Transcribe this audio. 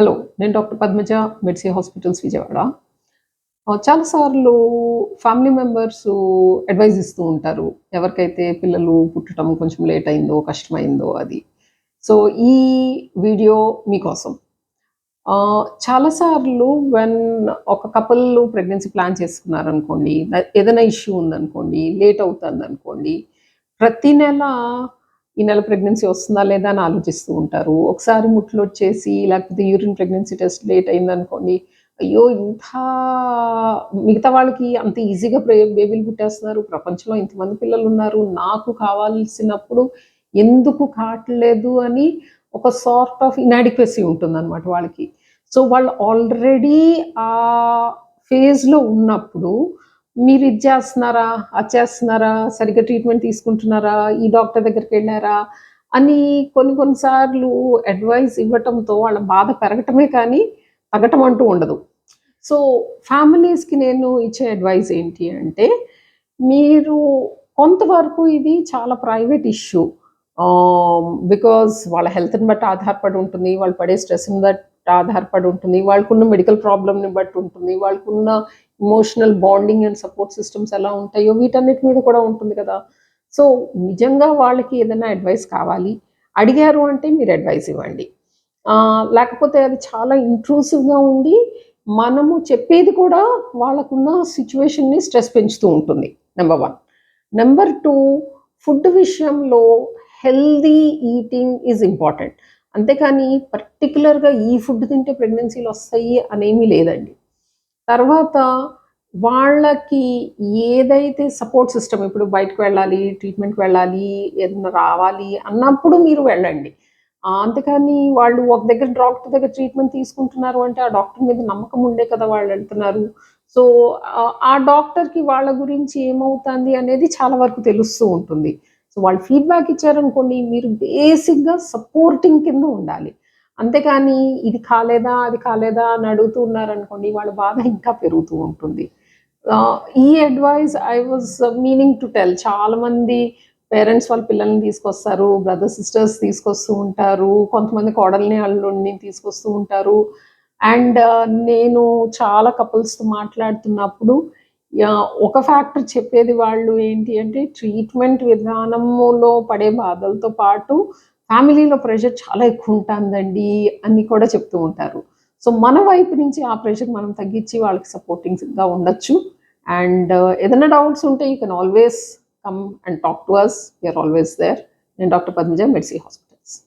Hello నేను doctor Padmaja మెడ్సీ hospitals Vijayawada. చాలాసార్లు ఫ్యామిలీ మెంబర్స్ అడ్వైజ్ ఇస్తూ ఉంటారు ఎవరికైతే పిల్లలు పుట్టడం కొంచెం లేట్ అయిందో కష్టమైందో అది. సో ఈ వీడియో మీకోసం చాలాసార్లు వెన్ ఒక కపుల్ ప్రెగ్నెన్సీ ప్లాన్ చేసుకున్నారనుకోండి ఏదైనా ఇష్యూ ఉందనుకోండి లేట్ అవుతుంది అనుకోండి ప్రతి నెల ఈ నెల ప్రెగ్నెన్సీ వస్తుందా లేదా అని ఆలోచిస్తూ ఉంటారు. ఒకసారి ముట్లు వచ్చేసి లేకపోతే యూరిన్ ప్రెగ్నెన్సీ టెస్ట్ లేట్ అయిందనుకోండి అయ్యో ఇంత మిగతా వాళ్ళకి అంత ఈజీగా బేబీలు పుట్టేస్తున్నారు. ప్రపంచంలో ఇంతమంది పిల్లలు ఉన్నారు. నాకు కావాల్సినప్పుడు ఎందుకు కావట్లేదు అని ఒక సార్ట్ ఆఫ్ ఇనాడిక్వసీ ఉంటుందన్నమాట వాళ్ళకి. సో వాళ్ళు ఆల్రెడీ ఆ ఫేజ్లో ఉన్నప్పుడు మీరు ఇది చేస్తున్నారా అది చేస్తున్నారా సరిగ్గా ట్రీట్మెంట్ తీసుకుంటున్నారా ఈ డాక్టర్ దగ్గరికి వెళ్ళారా అని కొన్ని కొన్నిసార్లు అడ్వైస్ ఇవ్వటంతో వాళ్ళ బాధ పెరగటమే కానీ తగ్గటం అంటూ ఉండదు. సో ఫ్యామిలీస్కి నేను ఇచ్చే అడ్వైస్ ఏంటి అంటే మీరు కొంతవరకు ఇది చాలా ప్రైవేట్ ఇష్యూ బికాజ్ వాళ్ళ హెల్త్ని బట్టి ఆధారపడి ఉంటుంది వాళ్ళు పడే స్ట్రెస్ని బట్టి ఆధారపడి ఉంటుంది వాళ్ళకున్న మెడికల్ ప్రాబ్లమ్ని బట్టి ఉంటుంది వాళ్ళకున్న emotional bonding and support systems ఎలా ఉంటాయో వీటన్నిటి మీద కూడా ఉంటుంది కదా. సో నిజంగా వాళ్ళకి ఏదైనా అడ్వైస్ కావాలి. అడిగారు అంటే మీరు అడ్వైస్ ఇవ్వండి. లేకపోతే అది చాలా ఇంట్రూసివ్గా ఉండి మనము చెప్పేది కూడా వాళ్ళకున్న సిచ్యువేషన్ని స్ట్రెస్ పెంచుతూ ఉంటుంది number one number two food విషయంలో హెల్దీ ఈటింగ్ ఈజ్ ఇంపార్టెంట్ అంతేకాని పర్టికులర్గా ఈ ఫుడ్ తింటే ప్రెగ్నెన్సీలు వస్తాయి అనేమీ లేదండి. తర్వాత వాళ్ళకి ఏదైతే సపోర్ట్ సిస్టమ్ ఇప్పుడు బయటకు వెళ్ళాలి ట్రీట్మెంట్కి వెళ్ళాలి ఏదైనా రావాలి అన్నప్పుడు మీరు వెళ్ళండి. అంతేకాని వాళ్ళు ఒక దగ్గర డాక్టర్ దగ్గర ట్రీట్మెంట్ తీసుకుంటున్నారు అంటే ఆ డాక్టర్ మీద నమ్మకం ఉండే కదా వాళ్ళు వెళ్తున్నారు. సో ఆ డాక్టర్కి వాళ్ళ గురించి ఏమవుతుంది అనేది చాలా వరకు తెలుస్తూ ఉంటుంది. సో వాళ్ళు ఫీడ్బ్యాక్ ఇచ్చారనుకోండి మీరు బేసిక్గా సపోర్టింగ్ కింద ఉండాలి. అంతేకాని ఇది కాలేదా అది కాలేదా అని అడుగుతూ ఉన్నారనుకోండి వాళ్ళ బాధ ఇంకా పెరుగుతూ ఉంటుంది. ఈ advice I was meaning to tell. చాలా మంది పేరెంట్స్ వాళ్ళ పిల్లల్ని తీసుకొస్తారు బ్రదర్ సిస్టర్స్ తీసుకొస్తూ ఉంటారు కొంతమంది కోడల్ని అల్లుడిని తీసుకొస్తూ ఉంటారు. అండ్ నేను చాలా కపుల్స్తో మాట్లాడుతున్నప్పుడు ఒక ఫ్యాక్టర్ చెప్పేది వాళ్ళు ఏంటి అంటే ట్రీట్మెంట్ విధానములో పడే బాధలతో పాటు ఫ్యామిలీలో ప్రెషర్ చాలా ఎక్కువ ఉంటుందండి అని కూడా చెప్తూ ఉంటారు. సో మన వైపు నుంచి ఆ ప్రెషర్ మనం తగ్గించి వాళ్ళకి సపోర్టింగ్గా ఉండొచ్చు. అండ్ ఏదైనా డౌట్స్ ఉంటే you can always come and talk to us. You're always there. నేను డాక్టర్ పద్మజ మెడ్సీ హాస్పిటల్స్.